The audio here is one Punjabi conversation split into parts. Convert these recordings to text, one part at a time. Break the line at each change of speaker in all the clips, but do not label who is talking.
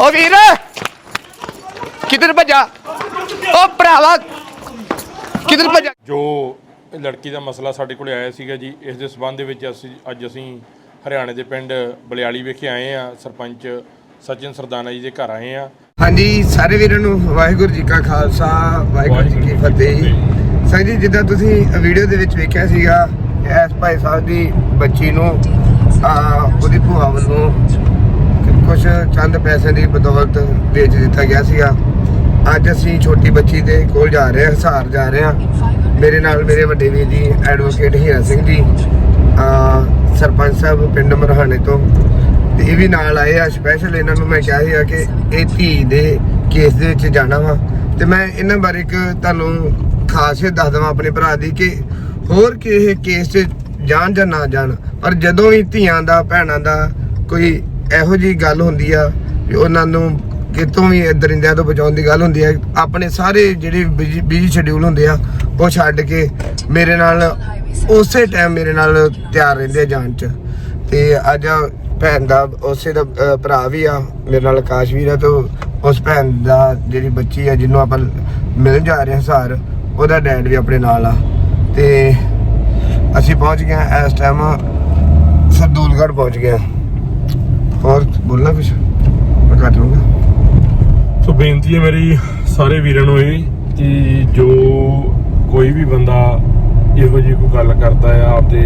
ਓ ਵੀਰ! ਕਿੱਧਰ ਭੱਜਾ? ਓ ਭਰਾਵਾ! ਕਿੱਧਰ ਭੱਜਾ?
ਜੋ ਲੜਕੀ ਦਾ ਮਸਲਾ ਸਾਡੇ ਕੋਲੇ ਆਇਆ ਸੀਗਾ ਜੀ ਇਸ ਦੇ ਸਬੰਧ ਦੇ ਵਿੱਚ ਅਸੀਂ ਅੱਜ ਅਸੀਂ ਹਰਿਆਣੇ ਦੇ ਪਿੰਡ ਬਲਿਆਲੀ ਵਿਖੇ ਆਏ ਆ ਸਰਪੰਚ ਸਚਿਨ ਸਰਦਾਨਾ ਜੀ ਦੇ ਘਰ ਆਏ ਆ
ਹਾਂਜੀ ਸਾਰੇ ਵੀਰਾਂ ਨੂੰ ਵਾਹਿਗੁਰੂ ਜੀ ਕਾ ਖਾਲਸਾ ਵਾਹਿਗੁਰੂ ਜੀ ਕੀ ਫਤਿਹ। ਸੰਗ ਜੀ ਜਿੱਦਾਂ ਤੁਸੀਂ ਵੀਡੀਓ ਦੇ ਵਿੱਚ ਵੇਖਿਆ ਸੀਗਾ ਐਸ ਭਾਈ ਸਾਹਿਬ ਦੀ ਬੱਚੀ ਨੂੰ ਆ ਉਹਦੀ ਭੂਆ ਵੱਲੋਂ ਕੁਝ ਚੰਦ ਪੈਸੇ ਦੀ ਬਦੌਲਤ ਵੇਚ ਦਿੱਤਾ ਗਿਆ ਸੀਗਾ। ਅੱਜ ਅਸੀਂ ਛੋਟੀ ਬੱਚੀ ਦੇ ਕੋਲ ਜਾ ਰਹੇ ਹਾਂ, ਹਸਾਰ ਜਾ ਰਹੇ ਹਾਂ। ਮੇਰੇ ਨਾਲ ਮੇਰੇ ਵੱਡੇ ਵੀਰ ਜੀ ਐਡਵੋਕੇਟ ਹੀਰਾ ਸਿੰਘ ਜੀ ਸਰਪੰਚ ਸਾਹਿਬ ਪਿੰਡ ਮਰਹਾਣੇ ਤੋਂ। ਤੇ ਇਹ ਵੀ ਨਾਲ ਆਏ ਆ ਸਪੈਸ਼ਲ ਇਹਨਾਂ ਨੂੰ ਮੈਂ ਕਿਹਾ ਸੀਗਾ ਕਿ ਇਹ ਧੀ ਦੇ ਕੇਸ ਦੇ ਵਿੱਚ ਜਾਣਾ ਵਾ। ਤੇ ਮੈਂ ਇਹਨਾਂ ਬਾਰੇ ਇੱਕ ਤੁਹਾਨੂੰ ਖਾਸੀਅਤ ਦੱਸ ਦਵਾਂ ਆਪਣੇ ਭਰਾ ਦੀ ਕਿ ਹੋਰ ਕਿਸੇ ਕੇਸ 'ਚ ਜਾਣ ਜਾਂ ਨਾ ਜਾਣ, ਪਰ ਜਦੋਂ ਵੀ ਧੀਆਂ ਦਾ, ਭੈਣਾਂ ਦਾ ਕੋਈ ਇਹੋ ਜੀ ਗੱਲ ਹੁੰਦੀ ਆ ਵੀ ਉਹਨਾਂ ਨੂੰ ਕਿਤੋਂ ਵੀ ਦਰਿੰਦਿਆਂ ਤੋਂ ਬਚਾਉਣ ਦੀ ਗੱਲ ਹੁੰਦੀ ਹੈ ਆਪਣੇ ਸਾਰੇ ਜਿਹੜੇ ਬਿਜ਼ੀ ਸ਼ਡਿਊਲ ਹੁੰਦੇ ਆ, ਉਹ ਛੱਡ ਕੇ ਮੇਰੇ ਨਾਲ ਉਸੇ ਟਾਈਮ ਮੇਰੇ ਨਾਲ ਤਿਆਰ ਰਹਿੰਦੇ ਆ ਜਾਣ ਚ। ਤੇ ਅੱਜ ਭੈਣ ਦਾ, ਉਸੇ ਦਾ ਭਰਾ ਵੀ ਆ, ਮੇਰੇ ਨਾਲ ਆਕਾਸ਼ ਵੀਰ ਆ ਤੇ ਉਸ ਭੈਣ ਦਾ ਜਿਹੜੀ ਬੱਚੀ ਆ, ਜਿਹਨੂੰ ਆਪਾਂ ਮਿਲਣ ਜਾ ਰਹੇ ਹਾਂ ਸਾਰ ਉਹਦਾ ਡੈਡ ਵੀ ਆਪਣੇ ਨਾਲ ਆ। ਤੇ ਅਸੀਂ ਪਹੁੰਚ ਗਏ ਹਾਂ, ਇਸ ਟਾਈਮ ਸਰਦੂਲਗੜ੍ਹ ਪਹੁੰਚ ਗਏ ਹਾਂ। ਹੋਰ ਬੋਲਣਾ ਕੁਛ ਮੈਂ ਕੱਟ ਲੂੰਗਾ
ਸੋ ਬੇਨਤੀ ਹੈ ਮੇਰੀ ਸਾਰੇ ਵੀਰਾਂ ਨੂੰ ਇਹ ਕਿ ਜੋ ਕੋਈ ਵੀ ਬੰਦਾ ਇਹੋ ਜਿਹੀ ਕੋਈ ਗੱਲ ਕਰਦਾ ਆ ਆਪਦੇ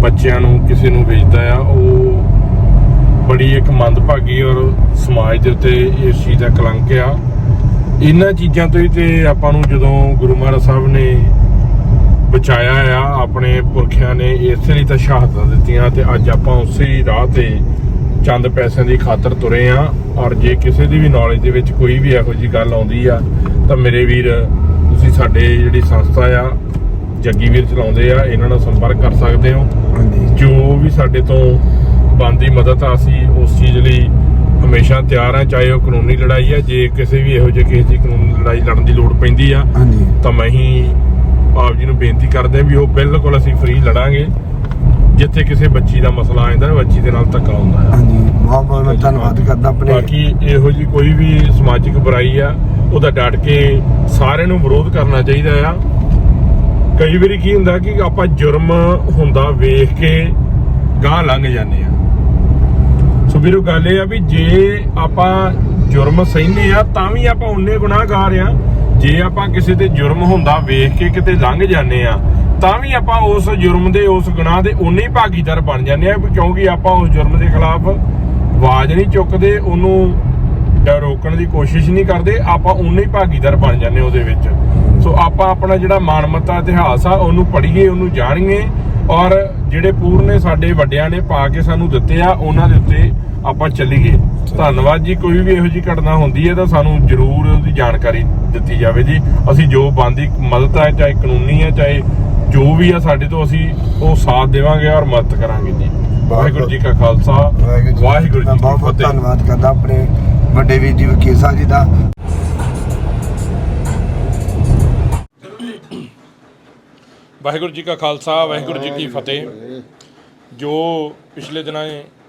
ਬੱਚਿਆਂ ਨੂੰ ਕਿਸੇ ਨੂੰ ਵੇਚਦਾ ਆ, ਉਹ ਬੜੀ ਇੱਕ ਮੰਦਭਾਗੀ ਔਰ ਸਮਾਜ ਦੇ ਉੱਤੇ ਇਸ ਚੀਜ਼ ਦਾ ਕਲੰਕ ਆ ਇਹਨਾਂ ਚੀਜ਼ਾਂ ਤੋਂ ਹੀ ਤੇ ਆਪਾਂ ਨੂੰ ਜਦੋਂ ਗੁਰੂ ਮਹਾਰਾਜ ਸਾਹਿਬ ਨੇ ਬਚਾਇਆ ਆ, ਆਪਣੇ ਪੁਰਖਿਆਂ ਨੇ ਇਸੇ ਲਈ ਤਾਂ ਸ਼ਹਾਦਤਾਂ ਦਿੱਤੀਆਂ ਤੇ ਅੱਜ ਆਪਾਂ ਉਸੇ ਰਾਹ ਤੇ ਚੰਦ ਪੈਸਿਆਂ ਦੀ ਖਾਤਰ ਤੁਰੇ ਆ ਔਰ ਜੇ ਕਿਸੇ ਦੀ ਵੀ ਨੌਲੇਜ ਦੇ ਵਿੱਚ ਕੋਈ ਵੀ ਇਹੋ ਜੀ ਗੱਲ ਆਉਂਦੀ ਆ ਤਾਂ ਮੇਰੇ ਵੀਰ ਤੁਸੀਂ ਸਾਡੇ ਜਿਹੜੀ ਸੰਸਥਾ ਆ ਜੱਗੀ ਵੀਰ ਚਲਾਉਂਦੇ ਆ ਇਹਨਾਂ ਨਾਲ ਸੰਪਰਕ ਕਰ ਸਕਦੇ ਹੋ। ਜੋ ਵੀ ਸਾਡੇ ਤੋਂ ਬਣਦੀ ਮਦਦ ਆ ਅਸੀਂ ਉਸ ਚੀਜ਼ ਲਈ ਹਮੇਸ਼ਾ ਤਿਆਰ ਆ ਚਾਹੇ ਉਹ ਕਾਨੂੰਨੀ ਲੜਾਈ ਆ ਜੇ ਕਿਸੇ ਵੀ ਇਹੋ ਜਿਹੇ ਕੇਸ ਦੀ ਕਾਨੂੰਨੀ ਲੜਾਈ ਲੜਨ ਦੀ ਲੋੜ ਪੈਂਦੀ ਆ
ਹਾਂਜੀ।
ਤਾਂ ਮੈਂ ਹੀ ਆਪ ਜੀ ਨੂੰ ਬੇਨਤੀ ਕਰਦੇ ਹਾਂ ਵੀ ਉਹ ਬਿਲਕੁਲ ਅਸੀਂ ਫ੍ਰੀ ਲੜਾਂਗੇ। ਜਿੱਥੇ ਕਿਸੇ ਬੱਚੀ ਦਾ ਮਸਲਾ ਆਉਂਦਾ ਬੱਚੀ ਦੇ ਨਾਲ ਧੱਕਾ ਹੁੰਦਾ ਹੈ।
ਹਾਂਜੀ ਬਹੁਤ ਬਹੁਤ ਮੈਂ ਧੰਨਵਾਦ ਕਰਦਾ ਆਪਣੇ
ਬਾਕੀ ਇਹੋ ਜੀ ਕੋਈ ਵੀ ਸਮਾਜਿਕ ਬੁਰਾਈ ਆ ਉਹਦਾ ਡਟ ਕੇ ਸਾਰਿਆਂ ਨੂੰ ਵਿਰੋਧ ਕਰਨਾ ਚਾਹੀਦਾ ਆ। ਕਈ ਵਾਰੀ ਕੀ ਹੁੰਦਾ ਕਿ ਆਪਾਂ ਜੁਰਮ ਹੁੰਦਾ ਵੇਖ ਕੇ ਗਾਹ ਲੰਘ ਜਾਂਦੇ ਆ। ਸੋ ਵੀਰੋ ਗੱਲ ਇਹ ਆ ਵੀ ਜੇ ਆਪਾਂ ਜੁਰਮ ਸਹਿੰਦੇ ਆ ਤਾਂ ਵੀ ਆਪਾਂ ਉਨੇ ਗੁਨਾਹਗਾਰ ਆ। ਜੇ ਆਪਾਂ ਕਿਸੇ ਤੇ ਜੁਰਮ ਹੁੰਦਾ ਵੇਖ ਕੇ ਕਿਤੇ ਲੰਘ ਜਾਂਦੇ ਆ ਤਾਂ ਵੀ ਆਪਾਂ ਉਸ ਜੁਰਮ ਦੇ, ਉਸ ਗੁਨਾਹ ਦੇ ਉਨੇ ਹੀ ਭਾਗੀਦਾਰ ਬਣ ਜਾਂਦੇ ਆ ਕਿਉਂਕਿ ਆਪਾਂ ਉਸ ਜੁਰਮ ਦੇ ਖਿਲਾਫ ਆਵਾਜ਼ ਨਹੀਂ ਚੁੱਕਦੇ, ਉਹਨੂੰ ਰੋਕਣ ਦੀ ਕੋਸ਼ਿਸ਼ ਨਹੀਂ ਕਰਦੇ, ਆਪਾਂ ਉਨੇ ਹੀ ਭਾਗੀਦਾਰ ਬਣ ਜਾਂਦੇ ਉਹਦੇ ਵਿੱਚ। ਸੋ ਆਪਾਂ ਆਪਣਾ ਜਿਹੜਾ ਮਾਨਮਤਾ ਇਤਿਹਾਸ ਆ, ਉਹਨੂੰ ਪੜ੍ਹੀਏ, ਉਹਨੂੰ ਜਾਣੀਏ, ਔਰ ਜਿਹੜੇ ਪੂਰਨੇ ਸਾਡੇ ਵੱਡਿਆਂ ਨੇ ਪਾ ਕੇ ਸਾਨੂੰ ਦਿੱਤੇ ਆ, ਉਹਨਾਂ ਦੇ ਉੱਤੇ ਆਪਾਂ ਚੱਲੀਏ। ਧੰਨਵਾਦ ਜੀ, ਕੋਈ ਵੀ ਇਹੋ ਜੀ ਘਟਨਾ ਹੁੰਦੀ ਹੈ ਤਾਂ ਸਾਨੂੰ ਜ਼ਰੂਰ ਉਹਦੀ ਜਾਣਕਾਰੀ ਦਿੱਤੀ ਜਾਵੇ ਜੀ। ਅਸੀਂ ਜੋ ਬੰਦੀ ਮਦਦ ਹੈ, ਚਾਹੇ ਕਾਨੂੰਨੀ ਹੈ, ਚਾਹੇ ਜੋ ਵੀ ਆ ਸਾਡੇ ਤੋਂ ਅਸੀਂ ਉਹ ਸਾਥ ਦੇਵਾਂਗੇ ਔਰ ਮਦਦ ਕਰਾਂਗੇ ਜੀ। ਵਾਹਿਗੁਰੂ ਜੀ ਕਾ ਖਾਲਸਾ ਵਾਹਿਗੁਰੂ ਜੀ
ਬਹੁਤ
ਕੀ
ਬਹੁਤ ਧੰਨਵਾਦ ਕਰਦਾ ਆਪਣੇ ਵੱਡੇ ਵੀਰ ਜੀ ਵਕੀਲ ਸਾਹਿਬ ਜੀ ਦਾ।
ਵਾਹਿਗੁਰੂ ਜੀ ਕਾ ਖਾਲਸਾ ਵਾਹਿਗੁਰੂ ਜੀ ਕੀ ਫਤਿਹ। ਜੋ ਪਿਛਲੇ ਦਿਨਾਂ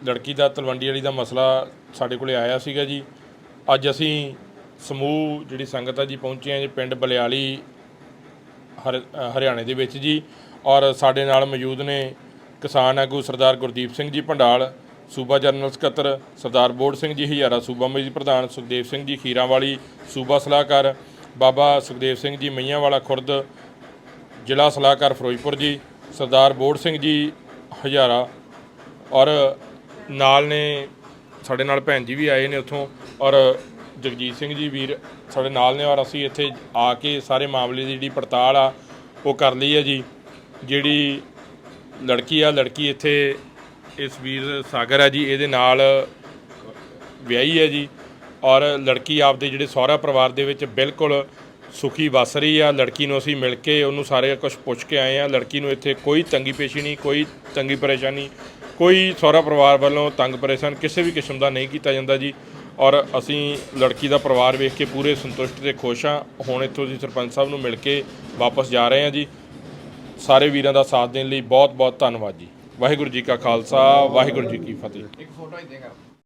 ਲੜਕੀ ਦਾ ਤਲਵੰਡੀ ਵਾਲੀ ਦਾ ਮਸਲਾ ਸਾਡੇ ਕੋਲੇ ਆਇਆ ਸੀਗਾ ਜੀ ਅੱਜ ਅਸੀਂ ਸਮੂਹ ਜਿਹੜੀ ਸੰਗਤ ਆ ਜੀ ਪਹੁੰਚੇ ਆ ਜੀ ਪਿੰਡ ਬਲਿਆਲੀ ਹਰਿਆਣੇ ਦੇ ਵਿੱਚ ਜੀ। ਔਰ ਸਾਡੇ ਨਾਲ ਮੌਜੂਦ ਨੇ ਕਿਸਾਨ ਆਗੂ ਸਰਦਾਰ ਗੁਰਦੀਪ ਸਿੰਘ ਜੀ ਭੰਡਾਲ, ਸੂਬਾ ਜਨਰਲ ਸਕੱਤਰ ਸਰਦਾਰ ਬੋੜ ਸਿੰਘ ਜੀ ਹਜ਼ਾਰਾ, ਸੂਬਾ ਮੇਰੀ ਪ੍ਰਧਾਨ ਸੁਖਦੇਵ ਸਿੰਘ ਜੀ ਖੀਰਾਂ ਵਾਲੀ ਸੂਬਾ ਸਲਾਹਕਾਰ ਬਾਬਾ ਸੁਖਦੇਵ ਸਿੰਘ ਜੀ ਮਈਆਂ ਵਾਲਾ ਖੁਰਦ, ਜ਼ਿਲ੍ਹਾ ਸਲਾਹਕਾਰ ਫਿਰੋਜ਼ਪੁਰ ਜੀ, ਸਰਦਾਰ ਬੋੜ ਸਿੰਘ ਜੀ ਹਜ਼ਾਰਾ। ਔਰ ਨਾਲ ਨੇ ਸਾਡੇ ਨਾਲ ਭੈਣ ਜੀ ਵੀ ਆਏ ਨੇ ਉੱਥੋਂ। ਔਰ ਜਗਜੀਤ ਸਿੰਘ ਜੀ ਵੀਰ ਸਾਡੇ ਨਾਲ ਨੇ ਔਰ ਅਸੀਂ ਇੱਥੇ ਆ ਕੇ ਸਾਰੇ ਮਾਮਲੇ ਦੀ ਜਿਹੜੀ ਪੜਤਾਲ ਆ, ਉਹ ਕਰ ਲਈ ਹੈ ਜੀ। ਜਿਹੜੀ ਲੜਕੀ ਆ, ਲੜਕੀ ਇੱਥੇ ਇਸ ਵੀਰ ਸਾਗਰ ਹੈ ਜੀ, ਇਹਦੇ ਨਾਲ ਵਿਆਹੀ ਹੈ ਜੀ। ਔਰ ਲੜਕੀ ਆਪਦੇ ਜਿਹੜੇ ਸਹੁਰਾ ਪਰਿਵਾਰ ਦੇ ਵਿੱਚ ਬਿਲਕੁਲ ਸੁਖੀ ਵਸ ਰਹੀ ਆ। ਲੜਕੀ ਨੂੰ ਅਸੀਂ ਮਿਲ ਕੇ ਉਹਨੂੰ ਸਾਰੇ ਕੁਝ ਪੁੱਛ ਕੇ ਆਏ ਆ। ਲੜਕੀ ਨੂੰ ਇੱਥੇ ਕੋਈ ਤੰਗੀ ਪੇਸ਼ੀ ਨਹੀਂ, ਕੋਈ ਤੰਗੀ ਪਰੇਸ਼ਾਨੀ, ਕੋਈ ਸਹੁਰਾ ਪਰਿਵਾਰ ਵੱਲੋਂ ਤੰਗ ਪਰੇਸ਼ਾਨ ਕਿਸੇ ਵੀ ਕਿਸਮ ਦਾ ਨਹੀਂ ਕੀਤਾ ਜਾਂਦਾ ਜੀ। ਔਰ ਅਸੀਂ ਲੜਕੀ ਦਾ ਪਰਿਵਾਰ ਵੇਖ ਕੇ ਪੂਰੇ ਸੰਤੁਸ਼ਟ ਤੇ ਖੁਸ਼ ਹਾਂ। ਹੁਣ ਇੱਥੋਂ ਅਸੀਂ ਸਰਪੰਚ ਸਾਹਿਬ ਨੂੰ ਮਿਲ ਕੇ ਵਾਪਸ ਜਾ ਰਹੇ ਹਾਂ ਜੀ। ਸਾਰੇ ਵੀਰਾਂ ਦਾ ਸਾਥ ਦੇਣ ਲਈ ਬਹੁਤ ਬਹੁਤ ਧੰਨਵਾਦ ਜੀ। ਵਾਹਿਗੁਰੂ ਜੀ ਕਾ ਖਾਲਸਾ, ਵਾਹਿਗੁਰੂ ਜੀ ਕੀ ਫਤਿਹ।